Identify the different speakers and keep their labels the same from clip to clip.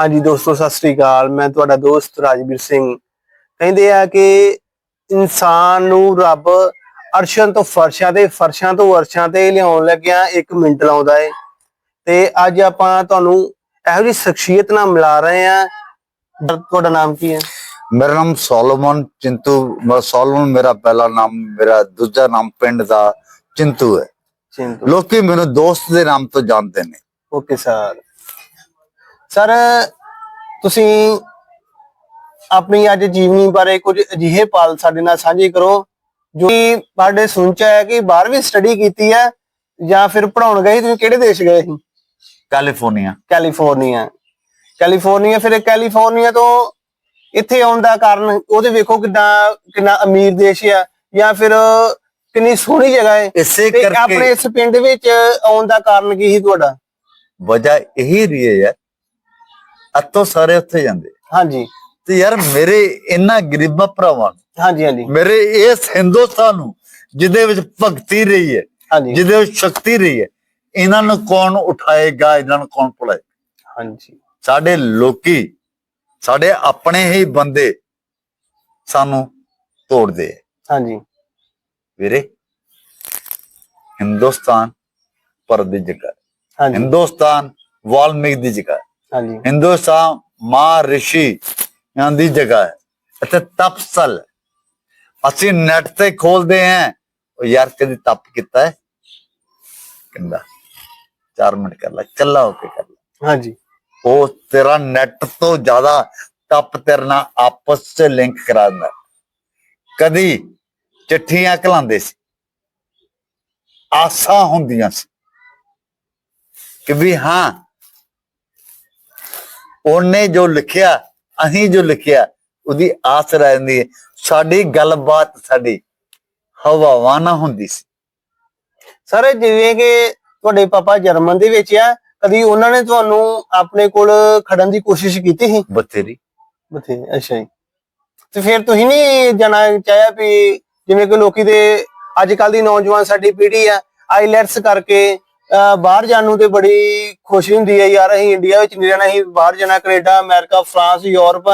Speaker 1: ਹਾਂਜੀ ਦੋਸਤੋ ਸਤਿ ਸ੍ਰੀ ਅਕਾਲ। ਮੈਂ ਤੁਹਾਡਾ ਦੋਸਤ ਰਾਜਵੀਰ ਸਿੰਘ। ਕਹਿੰਦੇ ਆ ਕਿ ਇਨਸਾਨ ਨੂੰ ਰੱਬ ਅਰਸ਼ਾਂ ਤੋਂ ਫਰਸ਼ਾਂ ਤੇ ਫਰਸ਼ਾਂ ਤੋਂ ਅਰਸ਼ਾਂ ਤੇ ਲਿਆਉਣ ਲੱਗਿਆ 1 ਮਿੰਟ ਲਾਉਂਦਾ ਏ। ਤੇ ਅੱਜ ਆਪਾਂ ਤੁਹਾਨੂੰ ਇਹੋ ਜਿਹੀ ਸ਼ਖਸੀਅਤ ਨਾਲ ਮਿਲਾ ਰਹੇ ਆ ਤੁਹਾਡਾ ਨਾਮ ਕੀ ਹੈ?
Speaker 2: ਮੇਰਾ ਨਾਮ ਸੋਲੋਮਨ ਚਿੰਤੂ ਮ- ਸੋਲੋਮਨ ਮੇਰਾ ਪਹਿਲਾ ਨਾਮ ਮੇਰਾ ਦੂਜਾ ਨਾਮ ਪਿੰਡ ਦਾ ਚਿੰਤੂ ਹੈ।
Speaker 1: ਚਿੰਤੂ।
Speaker 2: ਲੋਕੀ ਮੈਨੂੰ ਦੋਸਤ ਦੇ ਨਾਮ ਤੋਂ ਜਾਣਦੇ ਨੇ।
Speaker 1: Okay sir. ਸਰ ਤੁਸੀਂ ਆਪਣੀ ਅੱਜ ਜੀਵਨੀ ਬਾਰੇ ਕੁਝ ਅਜਿਹੇ ਪਲ ਸਾਡੇ ਨਾਲ ਸਾਂਝੇ ਕਰੋ ਜੋ ਕਿ ਤੁਹਾਡੇ ਸੁਣ ਚ ਆਇਆ ਕਿ 12ਵੀਂ ਸਟੱਡੀ ਕੀਤੀ ਹੈ ਜਾਂ ਫਿਰ ਪੜਾਉਣ ਗਏ ਤੁਸੀਂ ਕਿਹੜੇ ਦੇਸ਼ ਗਏ ਸੀ?
Speaker 2: ਕੈਲੀਫੋਰਨੀਆ
Speaker 1: ਕੈਲੀਫੋਰਨੀਆ ਕੈਲੀਫੋਰਨੀਆ ਫਿਰ ਕੈਲੀਫੋਰਨੀਆ ਤੋਂ ਇੱਥੇ ਆਉਣ ਦਾ ਕਾਰਨ ਉਹਦੇ ਵੇਖੋ ਕਿੰਨਾ ਕਿੰਨਾ ਅਮੀਰ ਦੇਸ਼ ਆ ਜਾਂ ਫਿਰ ਕਿੰਨੀ ਸੋਹਣੀ ਜਗ੍ਹਾ ਹੈ।
Speaker 2: ਇਸੇ
Speaker 1: ਤੇ ਆਪਣੇ
Speaker 2: ਕਰਕੇ
Speaker 1: ਇਸ ਪਿੰਡ ਵਿੱਚ ਆਉਣ ਦਾ ਕਾਰਨ ਕੀ ਸੀ ਤੁਹਾਡਾ?
Speaker 2: ਵਜ੍ਹਾ ਇਹੀ ਰਹੀ ਹੈ ਅੱਤੋਂ ਸਾਰੇ ਉੱਥੇ ਜਾਂਦੇ।
Speaker 1: ਹਾਂਜੀ।
Speaker 2: ਤੇ ਯਾਰ ਮੇਰੇ ਇਹਨਾਂ ਗਰੀਬਾਂ ਭਰਾਵਾਂ ਨੂੰ,
Speaker 1: ਹਾਂਜੀ ਹਾਂਜੀ।
Speaker 2: ਮੇਰੇ ਇਸ ਹਿੰਦੁਸਤਾਨ ਨੂੰ ਜਿਹਦੇ ਵਿੱਚ ਭਗਤੀ ਰਹੀ ਹੈ
Speaker 1: ਹਾਂਜੀ।
Speaker 2: ਜਿਹਦੇ ਵਿੱਚ ਸ਼ਕਤੀ ਰਹੀ ਹੈ ਇਹਨਾਂ ਨੂੰ ਕੌਣ ਉਠਾਏਗਾ ਇਹਨਾਂ ਨੂੰ ਕੌਣ ਭੁਲਾਏ
Speaker 1: ਹਾਂਜੀ।
Speaker 2: ਸਾਡੇ ਲੋਕੀ ਸਾਡੇ ਆਪਣੇ ਹੀ ਬੰਦੇ ਸਾਨੂੰ ਤੋੜਦੇ
Speaker 1: ਹਾਂਜੀ।
Speaker 2: ਵੀਰੇ ਹਿੰਦੁਸਤਾਨ ਪਰ ਦੀ ਜਗ੍ਹਾ। ਹਿੰਦੁਸਤਾਨ ਵਾਲਮੀਕ ਦੀ ਜਗ੍ਹਾ। ਹੈ।
Speaker 1: ਹਾਂਜੀ।
Speaker 2: ਹਿੰਦੁਸਤਾਨ ਮਾਂ ਰਿਸ਼ੀ ਇਹਨਾਂ ਦੀ ਜਗ੍ਹਾ ਹੈ। ਇੱਥੇ ਤਪਸਲ। ਹੈ। ਅਸੀਂ ਨੈਟ ਤੇ ਖੋਲਦੇ ਆਂ ਉਹ ਯਾਰ ਕਦੀ ਤਪ ਕੀਤਾ ਹੈ? ਕਹਿੰਦਾ 4 ਮਿੰਟ ਕਰ ਲੈ ਕੱਲਾ ਹੋ ਕੇ ਕਰ ਲੈ।
Speaker 1: ਹਾਂਜੀ।
Speaker 2: ਉਹ ਤੇਰਾ ਨੈਟ ਤੋਂ ਜ਼ਿਆਦਾ ਟੱਪ ਤੇਰੇ ਨਾਲ ਆਪਸ ਚ ਲਿੰਕ ਕਰਾ ਦਿੰਦਾ। ਕਦੀ ਚਿੱਠੀਆਂ ਘਲਾਉਂਦੇ ਸੀ। ਆਸਾਂ ਹੁੰਦੀਆਂ ਸੀ। ਕਿ ਵੀ ਹਾਂ ਉਹਨੇ ਜੋ ਲਿਖਿਆ ਅਸੀਂ ਜੋ ਲਿਖਿਆ ਉਹਦੀ ਆਸ ਰਹਿ ਜਾਂਦੀ ਹੈ। ਸਾਡੀ ਗੱਲਬਾਤ ਸਾਡੀ ਹਵਾਵਾਂ ਨਾ ਹੁੰਦੀ ਸੀ।
Speaker 1: ਸਰ ਜਿਵੇਂ ਕਿ ਤੁਹਾਡੇ ਪਾਪਾ ਜਰਮਨ ਦੇ ਵਿੱਚ ਆ ਕਦੀ ਉਹਨਾਂ ਨੇ ਤੁਹਾਨੂੰ ਆਪਣੇ ਕੋਲ ਖੜਨ ਦੀ ਕੋਸ਼ਿਸ਼ ਕੀਤੀ ਸੀ?
Speaker 2: ਬਥੇਰੀ।
Speaker 1: ਬਥੇ ਅੱਛਾ ਜੀ। ਤੇ ਫਿਰ ਤੁਸੀਂ ਨਹੀਂ ਜਾਣਾ ਚਾਹਿਆ ਵੀ ਜਿਵੇਂ ਕਿ ਲੋਕੀ ਦੇ ਅੱਜ ਕੱਲ ਦੀ ਨੌਜਵਾਨ ਸਾਡੀ ਪੀੜ੍ਹੀ ਆ ਆਈਲੈਟਸ ਕਰਕੇ ਬਾਹਰ ਜਾਣ ਨੂੰ ਤੇ ਬੜੀ ਖੁਸ਼ੀ ਹੁੰਦੀ ਹੈ ਯਾਰ ਅਸੀਂ ਇੰਡੀਆ ਵਿੱਚ ਨਹੀਂ ਰਹਿਣਾ ਅਸੀਂ ਬਾਹਰ ਜਾਣਾ Canada America France Europe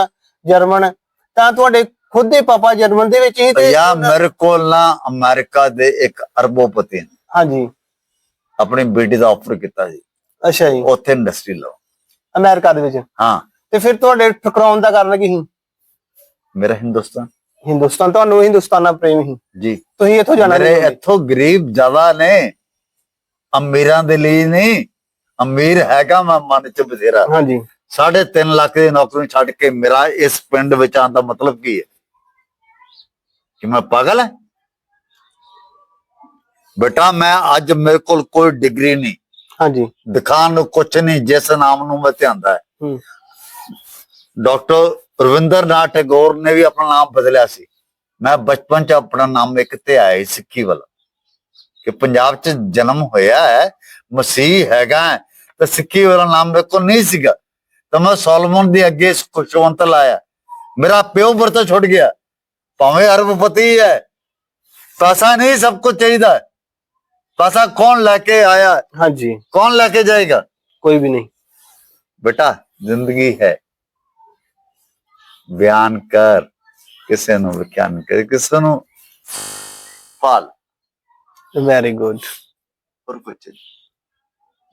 Speaker 1: German ਤਾਂ ਤੁਹਾਡੇ ਖੁਦ ਦੇ ਪਾਪਾ ਜਰਮਨ ਦੇ ਵਿੱਚ ਹੀ ਤੇ
Speaker 2: ਯਾ ਮੇਰੇ ਕੋਲ ਨਾ ਅਮਰੀਕਾ ਦੇ ਇੱਕ ਅਰਬੋਪਤੀ ਨੇ।
Speaker 1: ਹਾਂਜੀ।
Speaker 2: ਆਪਣੀ ਬੇਟੀ ਦਾ ਆਫਰ ਕੀਤਾ ਜੀ
Speaker 1: ਅੱਛਾ ਜੀ।
Speaker 2: ਉੱਥੇ ਇੰਡਸਟਰੀ ਲਓ।
Speaker 1: ਅਮਰੀਕਾ ਦੇ ਵਿੱਚ।
Speaker 2: ਹਾਂ।
Speaker 1: ਤੇ ਫਿਰ ਤੁਹਾਡੇ ਠੁਕਰਾਉਣ ਦਾ ਕਾਰਨ ਕੀ ਸੀ?
Speaker 2: ਮੇਰਾ ਹਿੰਦੁਸਤਾਨ।
Speaker 1: ਹਿੰਦੁਸਤਾਨ ਤੁਹਾਨੂੰ ਹਿੰਦੁਸਤਾਨ ਨਾਲ ਪ੍ਰੇਮ ਸੀ।
Speaker 2: ਜੀ।
Speaker 1: ਤੁਸੀਂ ਇੱਥੋਂ ਜਾਣਾ
Speaker 2: ਮੇਰੇ। ਇੱਥੋਂ ਗਰੀਬ ਜ਼ਿਆਦਾ ਨੇ। ਅਮੀਰਾਂ ਦੇ ਲਈ ਨਹੀਂ ਅਮੀਰ ਹੈਗਾ ਮੈਂ ਮਨ ਚ ਬਥੇਰਾ।
Speaker 1: ਹਾਂਜੀ।
Speaker 2: ਸਾਢੇ ਤਿੰਨ ਲੱਖ ਦੀ ਨੌਕਰੀ ਛੱਡ ਕੇ ਮੇਰਾ ਇਸ ਪਿੰਡ ਵਿੱਚ ਆਉਣ ਦਾ ਮਤਲਬ ਕੀ ਹੈ? ਕਿ ਮੈਂ ਪਾਗਲ ਹਾਂ? ਬੇਟਾ ਮੈਂ ਅੱਜ ਮੇਰੇ ਕੋਲ ਕੋਈ ਡਿਗਰੀ ਨਹੀਂ।
Speaker 1: ਹਾਂਜੀ।
Speaker 2: ਦਿਖਾਣ ਨੂੰ ਕੁਛ ਨਹੀਂ ਜਿਸ ਨਾਮ ਨੂੰ ਮੈਂ ਧਿਆਂਦਾ ਹੈ
Speaker 1: ਹੂੰ।
Speaker 2: ਡਾਕਟਰ ਰਵਿੰਦਰਨਾਥ ਟੈਗੋਰ ਨੇ ਵੀ ਆਪਣਾ ਨਾਮ ਬਦਲਿਆ ਸੀ। ਮੈਂ ਬਚਪਨ ਚ ਆਪਣਾ ਨਾਮ ਇੱਕ ਤੇ ਆਇਆ ਸਿੱਖੀ ਵਾਲਾ। ਕਿ ਪੰਜਾਬ 'ਚ ਜਨਮ ਹੋਇਆ ਹੈ ਮਸੀਹ ਹੈਗਾ ਤਾਂ ਸਿੱਕੀ ਵਾਲਾ ਨਾਮ ਰੱਖੋ ਨਹੀਂ ਸੀਗਾ। ਤਾਂ ਮੈਂ ਸੋਲਮਨ ਦੇ ਅੱਗੇ ਖੁਸ਼ਵੰਤ ਲਾਇਆ। ਮੇਰਾ ਪਿਓ ਵਰਤਾ ਛੁੱਟ ਗਿਆ। ਭਾਵੇਂ ਅਰਬਪਤੀ ਹੈ ਪੈਸਾ ਨਹੀਂ ਸਭ ਕੁਝ ਚਾਹੀਦਾ। ਪੈਸਾ ਕੌਣ ਲੈ ਕੇ ਆਇਆ?
Speaker 1: ਹਾਂਜੀ।
Speaker 2: ਕੌਣ ਲੈ ਕੇ ਜਾਏਗਾ?
Speaker 1: ਕੋਈ ਵੀ ਨਹੀਂ।
Speaker 2: ਬੇਟਾ ਜ਼ਿੰਦਗੀ ਹੈ। ਬਿਆਨ ਕਰ। ਕਿਸੇ ਨੂੰ ਵਿਖਿਆਨ ਕਰ ਕਿਸੇ ਨੂੰ ਪਾਲ
Speaker 1: ਵੈਰੀ ਗੁੱਡ
Speaker 2: ਹੋਰ ਕੁਝ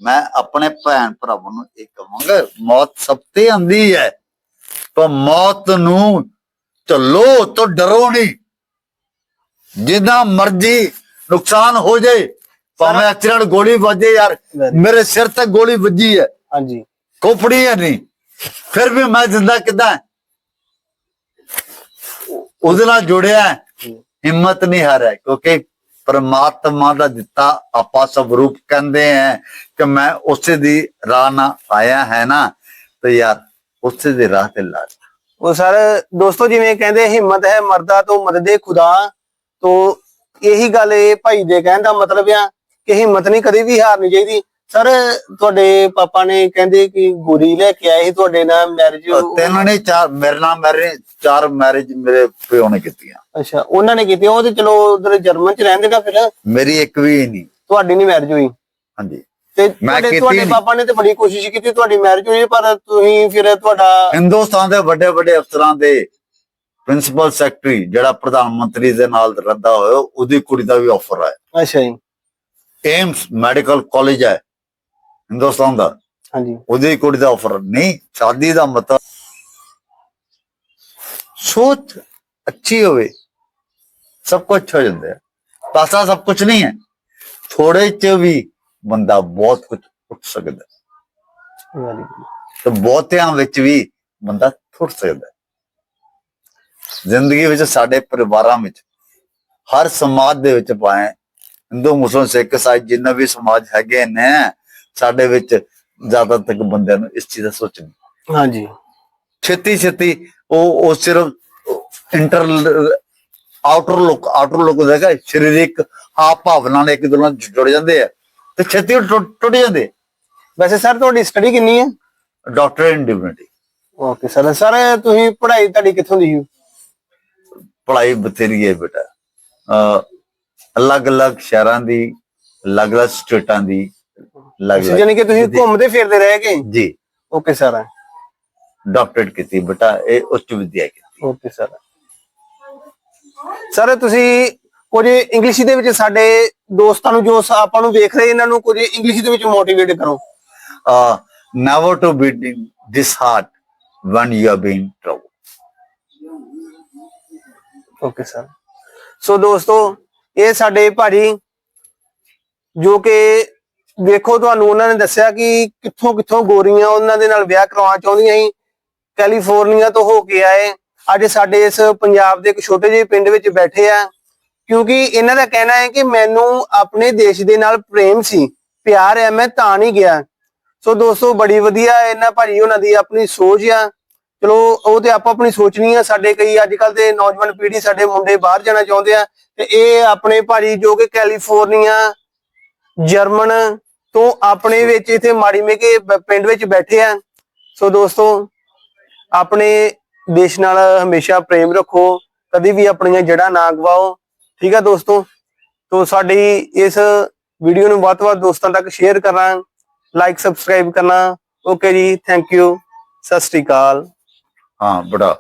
Speaker 2: ਮੈਂ ਆਪਣੇ ਭੈਣ ਭਰਾਵਾਂ ਨੂੰ ਇਹ ਕਹਾਂਗਾ ਮੌਤ ਸਭ ਤੇ ਆਂਦੀ ਹੈ। ਪਰ ਮੌਤ ਨੂੰ ਚਲੋ ਤੋਂ ਡਰੋ ਨਹੀਂ। ਜਿੰਨਾ ਮਰਜ਼ੀ ਨੁਕਸਾਨ ਹੋ ਜਾਏ ਭਾਵੇਂ ਐਕਸੀਡੈਂਟ ਗੋਲੀ ਵੱਜੇ ਯਾਰ ਮੇਰੇ ਸਿਰ ਤੇ ਗੋਲੀ ਵੱਜੀ ਹੈ।
Speaker 1: ਹਾਂਜੀ।
Speaker 2: ਕੋਪੜੀ ਹੈ ਨਹੀਂ ਫਿਰ ਵੀ ਮੈਂ ਜ਼ਿੰਦਾ ਕਿਦਾਂ ਉਹਦੇ ਨਾਲ ਜੁੜਿਆ। ਹਿੰਮਤ ਨਹੀਂ ਹਾਰਿਆ ਕਿਉਂਕਿ ਪਰਮਾਤਮਾ ਦਾ ਦਿੱਤਾ ਆਪਾਂ ਸਭ ਕਹਿੰਦੇ ਆ ਕਿ ਮੈਂ ਉਸੇ ਦੀ ਰਾਹ ਨਾਲ ਆਇਆ ਹੈ ਨਾ, ਤੇ ਯਾਰ ਉਸੇ ਦੇ ਰਾਹ ਤੇ ਲਾ
Speaker 1: ਉਹ ਸਰ, ਦੋਸਤੋ ਜਿਵੇਂ ਕਹਿੰਦੇ, ਹਿੰਮਤ ਹੈ ਮਰਦਾ ਤੋਂ ਮਦਦੇ ਖੁਦਾ। ਤੋਂ ਇਹੀ ਗੱਲ ਇਹ ਭਾਈ ਦੇ ਕਹਿਣ ਦਾ ਮਤਲਬ ਆ ਕਿ ਹਿੰਮਤ ਨਹੀਂ ਕਦੇ ਵੀ ਹਾਰਨੀ ਚਾਹੀਦੀ। ਸਰ ਤੁਹਾਡੇ ਪਾਪਾ ਨੇ ਕਹਿੰਦੇ ਕਿ ਗੋਰੀ ਲੈ ਕੇ ਆਏ ਸੀ ਤੁਹਾਡੇ ਨਾਲ ਮੈਰਿਜ
Speaker 2: ਤਿੰਨ ਨੇ ਚਾਰ ਮੇਰੇ ਨਾਲ ਮੇਰੇ ਚਾਰ ਮੈਰਿਜ ਮੇਰੇ ਪਿਓ ਨੇ ਕੀਤੀਆਂ।
Speaker 1: ਅੱਛਾ ਉਹਨਾਂ ਨੇ ਕੀਤੀ ਉਹ ਤੇ ਚਲੋ ਉਧਰ ਜਰਮਨ ਚ ਰਹਿੰਦੇ ਨਾ ਫਿਰ?
Speaker 2: ਮੇਰੀ ਇੱਕ ਵੀ ਨਹੀਂ।
Speaker 1: ਤੁਹਾਡੀ ਨਹੀਂ ਮੈਰਿਜ ਹੋਈ?
Speaker 2: ਹਾਂਜੀ।
Speaker 1: ਤੇ ਤੁਹਾਡੇ। ਪਾਪਾ ਨੇ ਤੇ ਬੜੀ ਕੋਸ਼ਿਸ਼ ਕੀਤੀ ਤੁਹਾਡੀ ਮੈਰਿਜ ਹੋਈ ਪਰ ਤੁਸੀਂ ਫਿਰ ਤੁਹਾਡਾ
Speaker 2: ਹਿੰਦੁਸਤਾਨ ਦੇ ਵੱਡੇ ਵੱਡੇ ਅਫਸਰਾਂ ਦੇ ਪ੍ਰਿੰਸੀਪਲ ਸੈਕਟਰੀ ਜਿਹੜਾ ਪ੍ਰਧਾਨ ਮੰਤਰੀ ਦੇ ਨਾਲ ਰੱਦਾ ਹੋਇਆ ਉਹਦੀ ਕੁੜੀ ਦਾ ਵੀ ਆਫਰ
Speaker 1: ਅੱਛਾ ਜੀ।
Speaker 2: ਏਮਸ ਮੈਡੀਕਲ ਕਾਲਜ ਹੈ। ਹਿੰਦੁਸਤਾਨ ਦਾ।
Speaker 1: ਹਾਂਜੀ।
Speaker 2: ਉਹਦੀ ਕੁੜੀ ਦਾ ਆਫਰ ਨਹੀਂ ਸ਼ਾਦੀ ਦਾ ਮਤਲਬ ਸੋਚ ਅੱਛੀ ਹੋਵੇ ਸਭ ਕੁਝ ਹੋ ਜਾਂਦਾ ਹੈ। ਪੈਸਾ ਸਭ ਕੁਝ ਨਹੀਂ ਹੈ। ਥੋੜੇ ਚ ਵੀ ਬੰਦਾ ਬਹੁਤ ਕੁਝ ਉੱਠ ਸਕਦਾ. ਤੇ ਬਹੁਤਿਆਂ ਵਿੱਚ ਵੀ ਬੰਦਾ ਥੁੱਟ ਸਕਦਾ ਜ਼ਿੰਦਗੀ ਵਿੱਚ ਸਾਡੇ ਪਰਿਵਾਰਾਂ ਵਿੱਚ ਹਰ ਸਮਾਜ ਦੇ ਵਿੱਚ ਪਾਏ ਹਿੰਦੂ ਮੁਸਲਮਾਨ ਸਿੱਖ ਇਸਾਈ ਜਿੰਨਾ ਵੀ ਸਮਾਜ ਹੈਗੇ ਨੇ ਸਾਡੇ ਵਿੱਚ ਜ਼ਿਆਦਾ ਤੱਕ ਬੰਦਿਆਂ ਨੂੰ ਇਸ ਚੀਜ਼ ਦਾ ਸੋਚਣਾ
Speaker 1: ਹਾਂਜੀ।
Speaker 2: ਛੇਤੀ ਛੇਤੀ ਉਹ ਉਹ ਸਿਰਫ inter outer look outer look ਦੇਖਾ ਸਰੀਰਿਕ ਆ ਭਾਵਨਾ ਨਾਲ ਇੱਕ ਦੂਜੇ ਨਾਲ ਜੁੜ ਜਾਂਦੇ ਆ ਤੇ ਛੇਤੀ ਟੁੱਟ ਜਾਂਦੇ
Speaker 1: ਵੈਸੇ ਸਰ ਤੁਹਾਡੀ ਸਟੱਡੀ ਕਿੰਨੀ ਹੈ?
Speaker 2: Doctor in divinity
Speaker 1: okay sir sir ਤੁਸੀਂ ਪੜ੍ਹਾਈ ਤੁਹਾਡੀ ਕਿੱਥੋਂ ਦੀ ਸੀ
Speaker 2: ਪੜ੍ਹਾਈ ਬਥੇਰੀ ਹੈ ਬੇਟਾ। ਅ ਅਲੱਗ-ਅਲੱਗ ਸ਼ਹਿਰਾਂ ਦੀ ਅਲੱਗ-ਅਲੱਗ ਸਟੇਟਾਂ ਦੀ ਅਲੱਗ-ਅਲੱਗ
Speaker 1: ਯਾਨੀ ਕਿ ਤੁਸੀਂ ਘੁੰਮਦੇ ਫਿਰਦੇ ਰਹਿ ਗਏ
Speaker 2: ਜੀ।
Speaker 1: Okay sir.
Speaker 2: ਡਾਕਟਰੇਟ ਕੀਤੀ ਬੇਟਾ ਇਹ ਉੱਚ ਵਿਦਿਆ ਕੀਤੀ।
Speaker 1: Okay sir. ਸਰ ਤੁਸੀਂ ਕੁਝ ਇੰਗਲਿਸ਼ ਦੇ ਵਿੱਚ ਸਾਡੇ ਦੋਸਤਾਂ ਨੂੰ ਜੋ ਆਪਾਂ ਨੂੰ ਵੇਖ ਰਹੇ ਇਹਨਾਂ ਨੂੰ ਕੁਝ ਇੰਗਲਿਸ਼ ਦੇ ਵਿੱਚ ਮੋਟੀਵੇਟ ਕਰੋ।
Speaker 2: uh, never to be disheartened when you are being troubled.
Speaker 1: Okay sir. So ਦੋਸਤੋ ਇਹ ਸਾਡੇ ਭਾਜੀ ਜੋ ਕਿ ਵੇਖੋ, ਤੁਹਾਨੂੰ ਉਹਨਾਂ ਨੇ ਦੱਸਿਆ ਕਿ ਕਿੱਥੋਂ ਕਿੱਥੋਂ ਗੋਰੀਆਂ ਉਹਨਾਂ ਦੇ ਨਾਲ ਵਿਆਹ ਕਰਵਾਉਣਾ ਚਾਹੁੰਦੀਆਂ ਸੀ। ਕੈਲੀਫੋਰਨੀਆ ਤੋਂ ਹੋ ਕੇ ਆਏ। ਅੱਜ ਸਾਡੇ ਇਸ ਪੰਜਾਬ ਦੇ ਇੱਕ ਛੋਟੇ ਜਿਹੇ ਪਿੰਡ ਵਿੱਚ ਬੈਠੇ ਆ। ਕਿਉਂਕਿ ਇਹਨਾਂ ਦਾ ਕਹਿਣਾ ਹੈ ਕਿ ਮੈਨੂੰ ਆਪਣੇ ਦੇਸ਼ ਦੇ ਨਾਲ ਪ੍ਰੇਮ ਸੀ। ਪਿਆਰ ਹੈ, ਮੈਂ ਤਾਂ ਨਹੀਂ ਗਿਆ। ਸੋ ਦੋਸਤੋ, ਬੜੀ ਵਧੀਆ ਇਹਨਾਂ ਭਾਜੀ ਉਹਨਾਂ ਦੀ ਆਪਣੀ ਸੋਚ ਆ। ਚਲੋ, ਉਹ ਤੇ ਆਪਾਂ ਆਪਣੀ ਸੋਚਣੀ ਆ। ਸਾਡੇ ਕਈ ਅੱਜ ਕੱਲ ਦੇ ਨੌਜਵਾਨ ਪੀੜ੍ਹੀ ਸਾਡੇ ਮੁੰਡੇ ਬਾਹਰ ਜਾਣਾ ਚਾਹੁੰਦੇ ਆ। ਤੇ ਇਹ ਆਪਣੇ ਭਾਜੀ ਜੋ ਕਿ ਕੈਲੀਫੋਰਨੀਆ, ਜਰਮਨ ਤੋਂ ਆਪਣੇ ਵਿੱਚ ਇਥੇ ਮਾੜੀ ਮੇਕੇ ਪਿੰਡ ਵਿੱਚ ਬੈਠੇ ਆ। ਸੋ ਦੋਸਤੋ ਆਪਣੇ ਦੇਸ਼ ਨਾਲ ਹਮੇਸ਼ਾ ਪ੍ਰੇਮ ਰੱਖੋ ਕਦੀ ਵੀ ਆਪਣੀਆਂ ਜੜ੍ਹਾਂ ਨਾ ਗਵਾਓ। ਠੀਕ ਆ ਦੋਸਤੋ? ਤੋਂ ਸਾਡੀ ਇਸ ਵੀਡੀਓ ਨੂੰ ਵੱਧ ਵੱਧ ਦੋਸਤਾਂ ਤੱਕ ਸ਼ੇਅਰ ਕਰਨਾ ਲਾਈਕ ਸਬਸਕ੍ਰਾਈਬ ਕਰਨਾ। Okay ji thank you Sat Sri Akal.
Speaker 2: ਹਾਂ ਬੜਾ